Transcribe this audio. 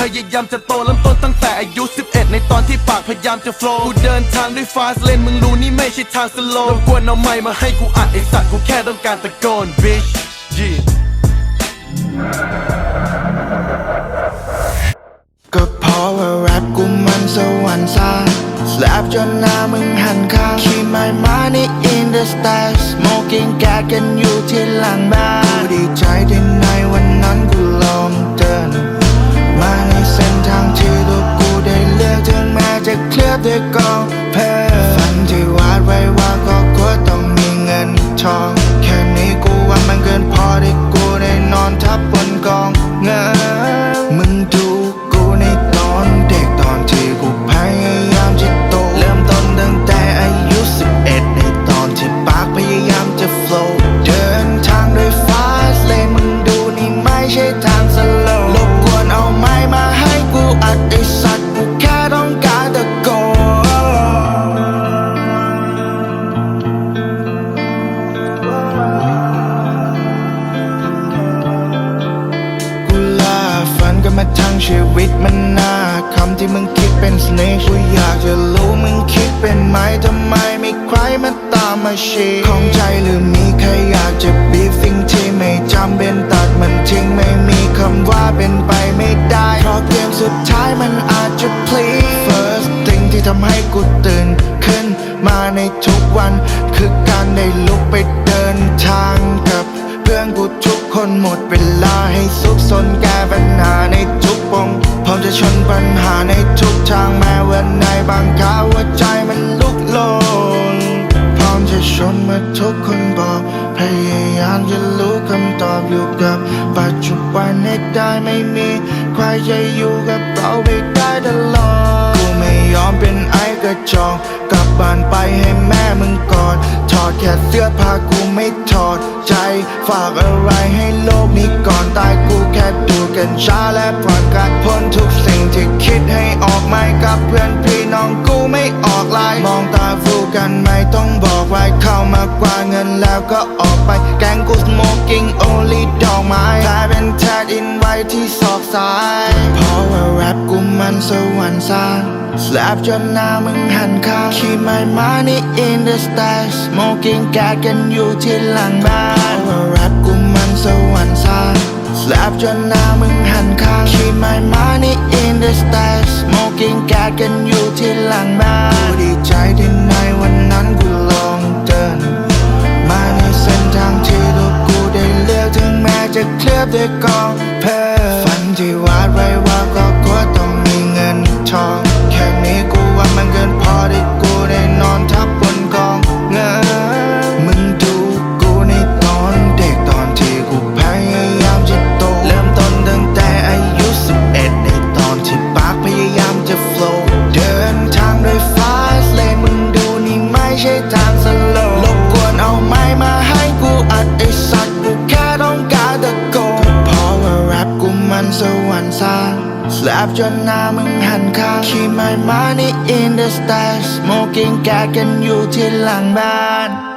พยายามจะโตเริ่มต้นตั้งแต่อายุ 11 ในตอนที่ปากพยายามจะโฟล์กูเดินทางด้วยฟาสเลนมึงรู้นี่ไม่ใช่ทางสโลว์รบกวนเอาไม้มาให้กูอัดไอสัตว์กูแค่ต้องการตะโกน bitch yeah ก็เพราะว่าแรปกูมันสวรรค์ซ่าสแลปจนหน้ามึงหันข้าง Keep my money in the stash smoking แกกันอยู่ที่หลังบ้านกูดีใจที่น ทั้งชีวิตมันน่าคำที่มึงคิดเป็นสเนห์กูอยากจะรู้มึงคิดเป็นไหมทำไมไม่ใครมาตามมาชีของใจหรือมีใครอยากจะบีฟิงที่ไม่จำเป็นตัดมันทิ้งไม่มีคำว่าเป็นไปไม่ได้เพราะเกมสุดท้ายมันอาจจะพลี First thing ที่ทำให้กูตื่นขึ้นมาในทุกวัน คือการได้ลุกไปเดินทางกับเพื่อนกูทุกคนหมดเวลาให้สุขสนก้ปั ญหาในทุกทางแม้วันในบางคราวหัวใจมันลุกโลนพร้อมจะชนเมื่อทุกคนบอกพยายามจะรู้คำตอบอยู่กับปัจจุบันให้ได้ไม่มีใครจะอยู่กับเราไปได้ตลอดกูไม่ยอมเป็นไอ้กระจอกกลับบ้านไปให้แม่มึงกอด ดแค่เสื้อผ้ากูไม่ถอดใจ ฝากอะไรให้โลกนี้ก่อนตายกูแค่ดูกันช้าและผ่อนกัดพ้นทุกสิ่งที่คิดให้ออกไม่กับเพื่อนพี่น้องกูไม่ออกไลน์มองตาฟูกันไม่ต้องบอกไว้เข้ามากว่าเงินแล้วก็ออกไปแกงกู smoking only ดอกไม้กลายเป็นแทดอินไว้ที่ศอกซ้ายเพราะว่าแรป มันสวรรค์สร้าง Slap จนหน้ามึงหันข้าง Keep my money in the stash smoking แกกันอยู่ที่หลังบ้านว่ารปกูมันสวรรค์สร้าง Slap จนหน้ามึงหันข้าง Keep my money in the stash smoking แกกันอยู่ที่หลังบ้านกูดีใจที่ในวันนั้นกูลองเดิน มาในเส้นทางที่ตัวกูได้เลือกถึงแม้จะเคลือบด้วยกองเพลฝันที่วาดไว้ว่าก็คว ใช่ทางสโลว์รบกวนเอาไม้มาให้กูอัดไอสัตว์กูแค่ต้องการตะโกนเพราะว่าแรปกูมันสวรรค์สร้าง Slap จนหน้ามึงหันข้างขี่ไม้มานี่ in the stash smoking แกกันอยู่ที่หลังบ้าน